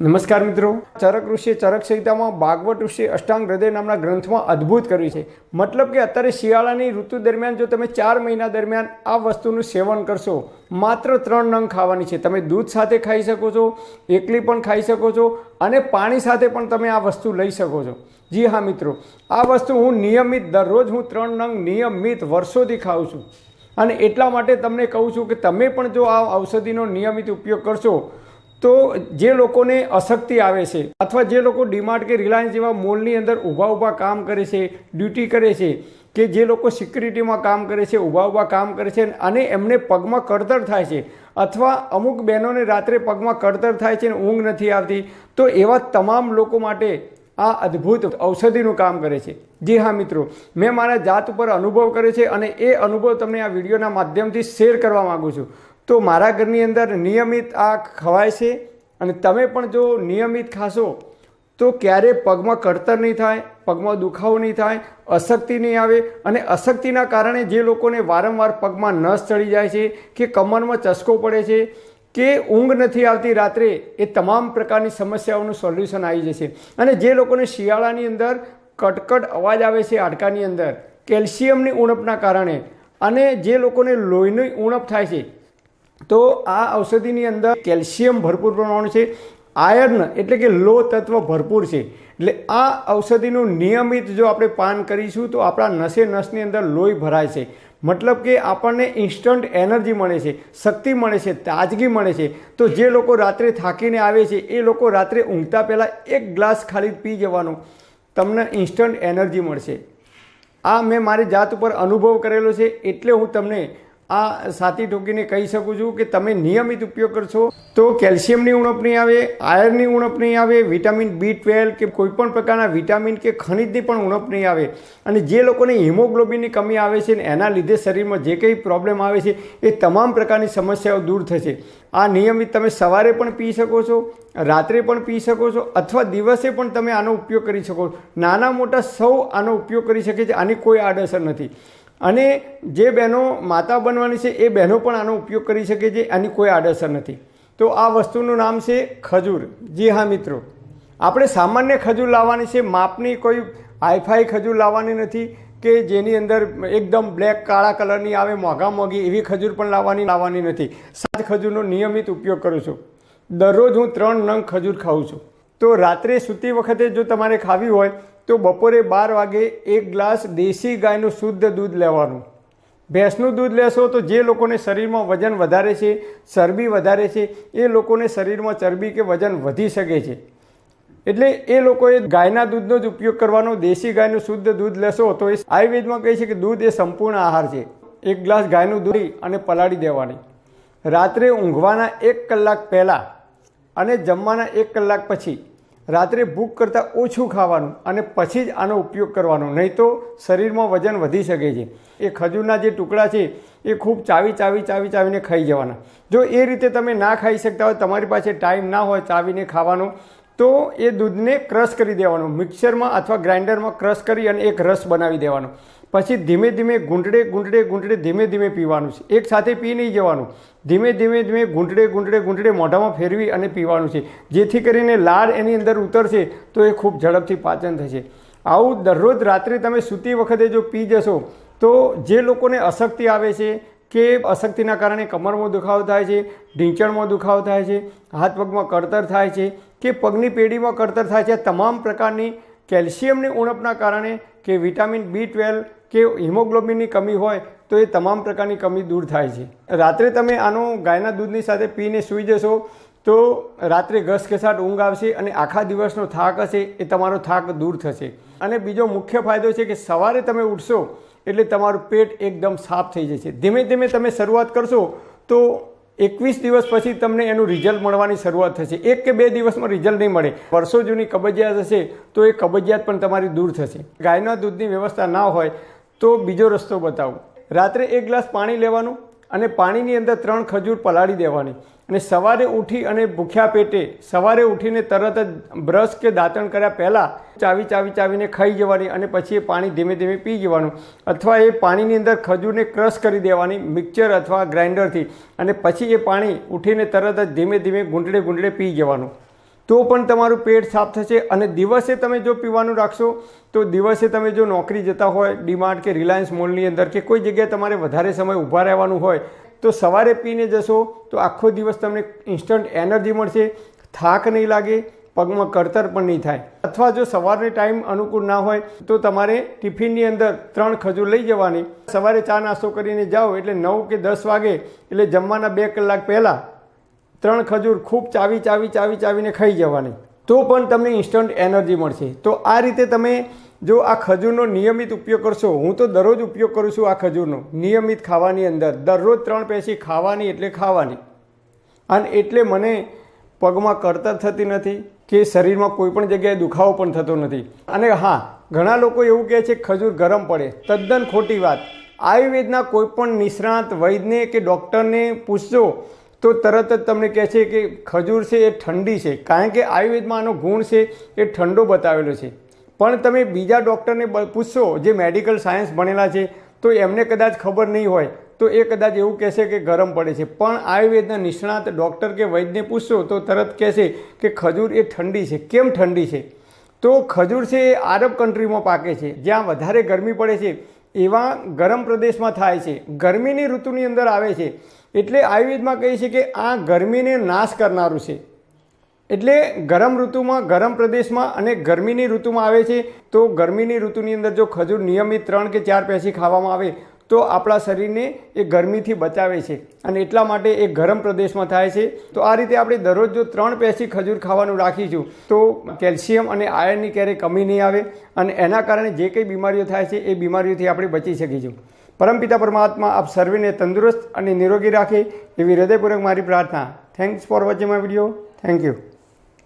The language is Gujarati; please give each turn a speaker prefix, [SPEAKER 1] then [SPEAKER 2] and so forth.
[SPEAKER 1] નમસ્કાર મિત્રો. ચરક ઋષિએ ચરક સંહિતામાં ભાગવત ઋષિ અષ્ટાંગ હૃદય નામના ગ્રંથમાં અદ્ભુત કર્યું છે. મતલબ કે અત્યારે શિયાળાની ઋતુ દરમિયાન જો તમે ચાર મહિના દરમિયાન આ વસ્તુનું સેવન કરશો, માત્ર ત્રણ નંગ ખાવાની છે. તમે દૂધ સાથે ખાઈ શકો છો, એકલી પણ ખાઈ શકો છો અને પાણી સાથે પણ તમે આ વસ્તુ લઈ શકો છો. જી હા મિત્રો, આ વસ્તુ હું નિયમિત, દરરોજ હું ત્રણ નંગ નિયમિત વર્ષોથી ખાઉં છું. અને એટલા માટે તમને કહું છું કે તમે પણ જો આ ઔષધિનો નિયમિત ઉપયોગ કરશો તો જે લોકોને અશક્તિ આવે છે અથવા જે લોકો ડીમાર્ટ કે રિલાયન્સ જેવા મોલની અંદર ઊભા ઊભા કામ કરે છે, ડ્યુટી કરે છે કે જે લોકો સિક્યુરિટીમાં કામ કરે છે, ઊભા ઊભા કામ કરે છે અને એમને પગમાં કળતર થાય છે અથવા અમુક બહેનોને રાત્રે પગમાં કળતર થાય છે અને ઊંઘ નથી આવતી, તો એવા તમામ લોકો માટે આ અદ્ભુત ઔષધિનું કામ કરે છે. જી હા મિત્રો, મેં મારા જાત ઉપર અનુભવ કર્યો છે અને એ અનુભવ તમને આ વિડીયોના માધ્યમથી શેર કરવા માગું છું. તો મારા ઘરની અંદર નિયમિત આ ખવાય છે અને તમે પણ જો નિયમિત ખાશો, તો ક્યારે પગમાં કળતર નહીં થાય, પગમાં દુખાવો નહીં થાય, અશક્તિ નહીં આવે અને અશક્તિના કારણે જે લોકોને વારંવાર પગમાં નસ ચડી જાય છે કે કમરમાં ચસકો પડે છે કે ઊંઘ નથી આવતી રાત્રે, એ તમામ પ્રકારની સમસ્યાઓનું સોલ્યુશન આવી જશે. અને જે લોકોને શિયાળાની અંદર કટકટ અવાજ આવે છે હાડકાની અંદર, કેલ્શિયમની ઉણપના કારણે અને જે લોકોને લોહીની ઉણપ થાય છે તો આ ઔષધિની અંદર કેલ્શિયમ ભરપૂર પ્રમાણ છે. આયર્ન એટલે કે લો તત્વ ભરપૂર છે. એટલે આ ઔષધિનું નિયમિત જો આપણે પાન કરીશું તો આપણા નસે નસની અંદર લોહી ભરાય છે. મતલબ કે આપણને ઇન્સ્ટન્ટ એનર્જી મળે છે, શક્તિ મળે છે, તાજગી મળે છે. તો જે લોકો રાત્રે થાકીને આવે છે, એ લોકો રાત્રે ઊંઘતા પહેલાં એક ગ્લાસ ખાલી પી જવાનો. તમને ઇન્સ્ટન્ટ એનર્જી મળશે. આ મેં મારી જાત ઉપર અનુભવ કરેલો છે. એટલે હું તમને આ સાથી ટોકીને કહી શકું છું કે તમે નિયમિત ઉપયોગ કરશો તો કેલ્શિયમની ઉણપ નહીં આવે, આયર્નની ઉણપ નહીં આવે, વિટામિન બી ટ્વેલ્વ કે કોઈ પણ પ્રકારના વિટામિન કે ખનિજની પણ ઉણપ નહીં આવે. અને જે લોકોને હિમોગ્લોબિનની કમી આવે છે ને એના લીધે શરીરમાં જે કંઈ પ્રોબ્લેમ આવે છે એ તમામ પ્રકારની સમસ્યાઓ દૂર થશે. આ નિયમિત તમે સવારે પણ પી શકો છો, રાત્રે પણ પી શકો છો અથવા દિવસે પણ તમે આનો ઉપયોગ કરી શકો. નાના મોટા સૌ આનો ઉપયોગ કરી શકે છે, આની કોઈ આડઅસર નથી. અને જે બહેનો માતા બનવાની છે, એ બહેનો પણ આનો ઉપયોગ કરી શકે છે, આની કોઈ આડઅસર નથી. તો આ વસ્તુનું નામ છે ખજૂર. જી હા, મિત્રો. આપણે સામાન્ય ખજૂર લાવવાની છે, માપની કોઈ હાઈફાઈ ખજૂર લાવવાની નથી કે જેની અંદર એકદમ બ્લેક, કાળા કલરની આવે, મોંઘા, મોંઘી એવી ખજૂર પણ લાવવાની લાવવાની નથી. સાત ખજૂરનો નિયમિત ઉપયોગ કરું છું. દરરોજ હું ત્રણ નંગ ખજૂર ખાઉં છું. તો રાત્રે સૂતી વખતે જો તમારે ખાવી હોય તો બપોરે બાર વાગે એક ગ્લાસ દેશી ગાયનું શુદ્ધ દૂધ લેવાનું. ભેંસનું દૂધ લેશો તો જે લોકોને શરીરમાં વજન વધારે છે, ચરબી વધારે છે, એ લોકોને શરીરમાં ચરબી કે વજન વધી શકે છે. એટલે એ લોકોએ ગાયના દૂધનો જ ઉપયોગ કરવાનો, દેશી ગાયનું શુદ્ધ દૂધ લેશો તો એ આયુર્વેદમાં કહે છે કે દૂધ એ સંપૂર્ણ આહાર છે. એક ગ્લાસ ગાયનું દૂધ અને પલાળી દેવાની. રાત્રે ઊંઘવાના એક કલાક પહેલાં અને જમવાના એક કલાક પછી રાત્રે ભૂખ કરતાં ઓછું ખાવાનું અને પછી જ આનો ઉપયોગ કરવાનો. નહીં તો શરીરમાં વજન વધી શકે છે. એ ખજૂરના જે ટુકડા છે, એ ખૂબ ચાવી ચાવી ચાવી, ચાવીને ખાઈ જવાના. જો એ રીતે તમે ના ખાઈ શકતા હોય, તમારી પાસે ટાઈમ ના હોય ચાવીને ખાવાનો તો એ દૂધને ક્રશ કરી દેવાનું. મિક્સરમાં અથવા ગ્રાઇન્ડરમાં ક્રશ કરી અને એક રસ બનાવી દેવાનો. પછી ધીમે ધીમે ઘૂંટડે ઘૂંટડે ઘૂંટડે ધીમે ધીમે પીવાનું છે. એક સાથે પી નહીં જવાનું. ધીમે ધીમે ધીમે ઘૂંટડે ઘૂંટડે ઘૂંટડે મોઢામાં ફેરવી અને પીવાનું છે. જેથી કરીને લાળ એની અંદર ઉતરશે તો એ ખૂબ ઝડપથી પાચન થશે. આવું દરરોજ રાત્રે તમે સૂતી વખતે જો પી જશો, તો જે લોકોને અશક્તિ આવે છે, કે અશક્તિના કારણે કમરમાં દુખાવો થાય છે, ઢીંચણમાં દુખાવો થાય છે, હાથ પગમાં કળતર થાય છે કે પગની પેઢીમાં કળતર થાય છે. તમામ પ્રકારની કેલ્શિયમની ઉણપના કારણે કે વિટામિન બી ટ્વેલ્વ કે હિમોગ્લોબિનની કમી હોય તો એ તમામ પ્રકારની કમી દૂર થાય છે. રાત્રે તમે આનો ગાયના દૂધની સાથે પીને સૂઈ જશો તો રાત્રે ઘસઘસાટ ઊંઘ આવશે અને આખા દિવસનો થાક હશે એ તમારો થાક દૂર થશે. અને બીજો મુખ્ય ફાયદો છે કે સવારે તમે ઉઠશો એટલે તમારું પેટ એકદમ સાફ થઈ જશે. ધીમે ધીમે તમે શરૂઆત કરશો તો એકવીસ દિવસ પછી તમને એનું રિઝલ્ટ મળવાની શરૂઆત થશે. એક કે બે દિવસમાં રિઝલ્ટ નહીં મળે. વર્ષો જૂની કબજિયાત હશે તો એ કબજિયાત પણ તમારી દૂર થશે. ગાયના દૂધની વ્યવસ્થા ના હોય તો બીજો રસ્તો બતાવું. રાત્રે એક ગ્લાસ પાણી લેવાનું અને પાણીની અંદર ત્રણ ખજૂર પલાળી દેવાની. અને સવારે ઉઠી અને ભૂખ્યા પેટે સવારે ઉઠીને તરત જ બ્રશ કે દાંતણ કર્યા પહેલાં ચાવી ચાવી ચાવીને ખાઈ જવાની અને પછી એ પાણી ધીમે ધીમે પી જવાનું અથવા એ પાણીની અંદર ખજૂરને ક્રશ કરી દેવાની મિક્સર અથવા ગ્રાઇન્ડરથી અને પછી એ પાણી ઉઠીને તરત જ ધીમે ધીમે ગુંડળે ગુંડળે પી જવાનું. તો પણ તમારું પેટ સાફ થશે અને દિવસે તમે જો પીવાનું રાખશો, તો દિવસે તમે જો નોકરી જતા હોય, ડીમાર્ટ કે રિલાયન્સ મોલની અંદર કે કોઈ જગ્યાએ તમારે વધારે સમય ઊભા રહેવાનું હોય તો સવારે પીને જશો તો આખો દિવસ તમને ઇન્સ્ટન્ટ એનર્જી મળશે. થાક નહીં લાગે, પગમાં કળતર પણ નહીં થાય. અથવા જો સવારનો ટાઈમ અનુકૂળ ના હોય, તો તમારે ટિફિનની અંદર ત્રણ ખજૂર લઈ જવાની. સવારે ચા નાસ્તો કરીને જાઓ એટલે નવ કે દસ વાગે, એટલે જમવાના બે કલાક પહેલાં ત્રણ ખજૂર ખૂબ ચાવી ચાવી ચાવી, ચાવીને ખાઈ જવાની. તો પણ તમને ઇન્સ્ટન્ટ એનર્જી મળશે. તો આ રીતે તમે જો આ ખજૂરનો નિયમિત ઉપયોગ કરશો, હું તો દરરોજ ઉપયોગ કરું છું આ ખજૂરનો. નિયમિત ખાવાની અંદર. દરરોજ ત્રણ પેસી ખાવાની એટલે ખાવાની. અને એટલે મને પગમાં કરતર થતી નથી કે શરીરમાં કોઈ પણ જગ્યાએ દુખાવો પણ થતો નથી. અને હા, ઘણા લોકો એવું કહે છે, ખજૂર ગરમ પડે. તદ્દન ખોટી વાત. આયુર્વેદના કોઈ પણ નિષ્ણાત વૈદ્યને કે ડૉક્ટરને પૂછજો તો તરત જ તમને કહે છે કે ખજૂર છે એ ઠંડી છે. કારણ કે આયુર્વેદમાં આનો ગુણ છે એ ઠંડો બતાવેલો છે. પણ તમે બીજા ડૉક્ટરને પૂછશો, જે મેડિકલ સાયન્સ ભણેલા છે, તો એમને કદાચ ખબર નહીં હોય, તો એ કદાચ એવું કહેશે કે ગરમ પડે છે. પણ આયુર્વેદના નિષ્ણાત ડૉક્ટર કે વૈદ્યને પૂછશો, તો તરત કહેશે કે ખજૂર એ ઠંડી છે. કેમ ઠંડી છે? તો ખજૂર છે એ આરબ કન્ટ્રીમાં પાકે છે. જ્યાં વધારે ગરમી પડે છે, એવા ગરમ પ્રદેશમાં થાય છે. ગરમીની ઋતુની અંદર આવે છે. એટલે આયુર્વેદમાં કહે છે કે આ ગરમીને નાશ કરનારું છે. એટલે ગરમ ઋતુમાં, ગરમ પ્રદેશમાં અને ગરમીની ઋતુમાં આવે છે, તો ગરમીની ઋતુની અંદર જો ખજૂર નિયમિત ત્રણ કે ચાર પેસી ખાવામાં આવે, તો આપણા શરીરને એ ગરમીથી બચાવે છે અને એટલા માટે એ ગરમ પ્રદેશમાં થાય છે. તો આ રીતે આપણે દરરોજ જો ત્રણ પેસી ખજૂર ખાવાનું રાખીશું, તો કેલ્શિયમ અને આયર્નની ક્યારેય કમી નહીં આવે અને એના કારણે જે કંઈ બીમારીઓ થાય છે, એ બીમારીઓથી આપણે બચી શકીશું. પરમપિતા પરમાત્મા આપ સર્વેને તંદુરસ્ત અને નિરોગી રાખે, એવી હૃદયપૂર્વક મારી પ્રાર્થના. Thanks for watching my video thank you